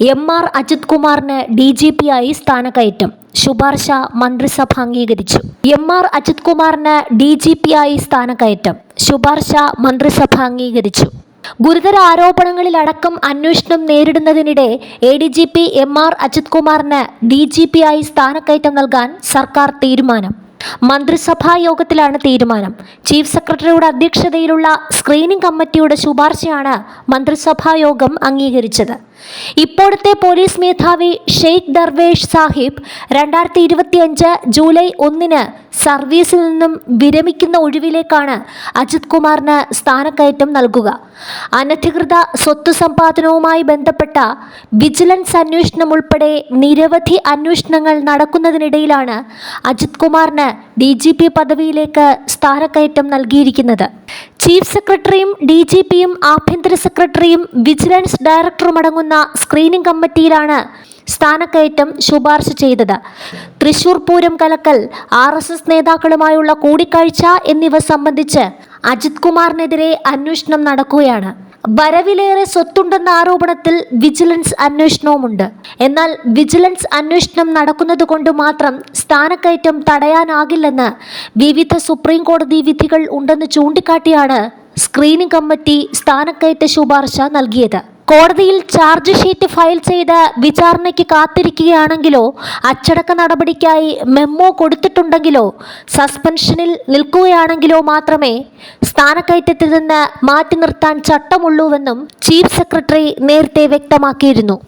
M R Ajith കുമാറിന് D G P ആയി സ്ഥാനക്കയറ്റം. ശുപാർശ മന്ത്രിസഭ അംഗീകരിച്ചു. എം ആർ അജിത് കുമാറിന് ഡി ജി പി ആയി സ്ഥാനക്കയറ്റം. ശുപാർശ മന്ത്രിസഭ അംഗീകരിച്ചു. ഗുരുതര ആരോപണങ്ങളിലടക്കം അന്വേഷണം നേരിടുന്നതിനിടെ A D G P M R Ajith കുമാറിന് ഡി ജി പി ആയി സ്ഥാനക്കയറ്റം നൽകാൻ സർക്കാർ തീരുമാനം. മന്ത്രിസഭാ യോഗത്തിലാണ് തീരുമാനം. ചീഫ് സെക്രട്ടറിയുടെ അധ്യക്ഷതയിലുള്ള സ്ക്രീനിംഗ് കമ്മിറ്റിയുടെ ശുപാർശയാണ് മന്ത്രിസഭാ യോഗം അംഗീകരിച്ചത്. ഇപ്പോഴത്തെ പോലീസ് മേധാവി ഷെയ്ഖ് ദർവേഷ് സാഹിബ് രണ്ടായിരത്തി ഇരുപത്തിയഞ്ച് ജൂലൈ ഒന്നിന് സർവീസിൽ നിന്നും വിരമിക്കുന്ന ഒഴിവിലേക്കാണ് അജിത് കുമാറിന് സ്ഥാനക്കയറ്റം നൽകുക. അനധികൃത സ്വത്ത് സമ്പാദനവുമായി ബന്ധപ്പെട്ട വിജിലൻസ് അന്വേഷണം ഉൾപ്പെടെ നിരവധി അന്വേഷണങ്ങൾ നടക്കുന്നതിനിടയിലാണ് അജിത് കുമാറിന് ഡി ജി പി പദവിയിലേക്ക് സ്ഥാനക്കയറ്റം നൽകിയിരിക്കുന്നത്. ചീഫ് സെക്രട്ടറിയും ഡി ജി പിയും ആഭ്യന്തര സെക്രട്ടറിയും വിജിലൻസ് ഡയറക്ടറും അടങ്ങുന്ന സ്ക്രീനിംഗ് കമ്മിറ്റിയിലാണ് സ്ഥാനക്കയറ്റം ശുപാർശ ചെയ്തത്. തൃശൂർ പൂരം കലക്കൽ ആർ എസ് എസ് നേതാക്കളുമായുള്ള കൂടിക്കാഴ്ച എന്നിവ സംബന്ധിച്ച് അജിത് കുമാറിനെതിരെ അന്വേഷണം നടക്കുകയാണ്. വരവിലേറെ സ്വത്തുണ്ടെന്ന ആരോപണത്തിൽ വിജിലൻസ് അന്വേഷണവുമുണ്ട്. എന്നാൽ വിജിലൻസ് അന്വേഷണം നടക്കുന്നത് കൊണ്ട് മാത്രം സ്ഥാനക്കയറ്റം തടയാനാകില്ലെന്ന് വിവിധ സുപ്രീം കോടതി വിധികൾ ഉണ്ടെന്ന് ചൂണ്ടിക്കാട്ടിയാണ് സ്ക്രീനിംഗ് കമ്മിറ്റി സ്ഥാനക്കയറ്റ ശുപാർശ നൽകിയത്. കോടതിയിൽ ചാർജ് ഷീറ്റ് ഫയൽ ചെയ്ത് വിചാരണയ്ക്ക് കാത്തിരിക്കുകയാണെങ്കിലോ അച്ചടക്ക നടപടിക്കായി മെമ്മോ കൊടുത്തിട്ടുണ്ടെങ്കിലോ സസ്പെൻഷനിൽ നിൽക്കുകയാണെങ്കിലോ മാത്രമേ സ്ഥാനക്കയറ്റത്തിൽ നിന്ന് മാറ്റി നിർത്താൻ ചട്ടമുള്ളൂവെന്നും ചീഫ് സെക്രട്ടറി നേരത്തെ വ്യക്തമാക്കിയിരുന്നു.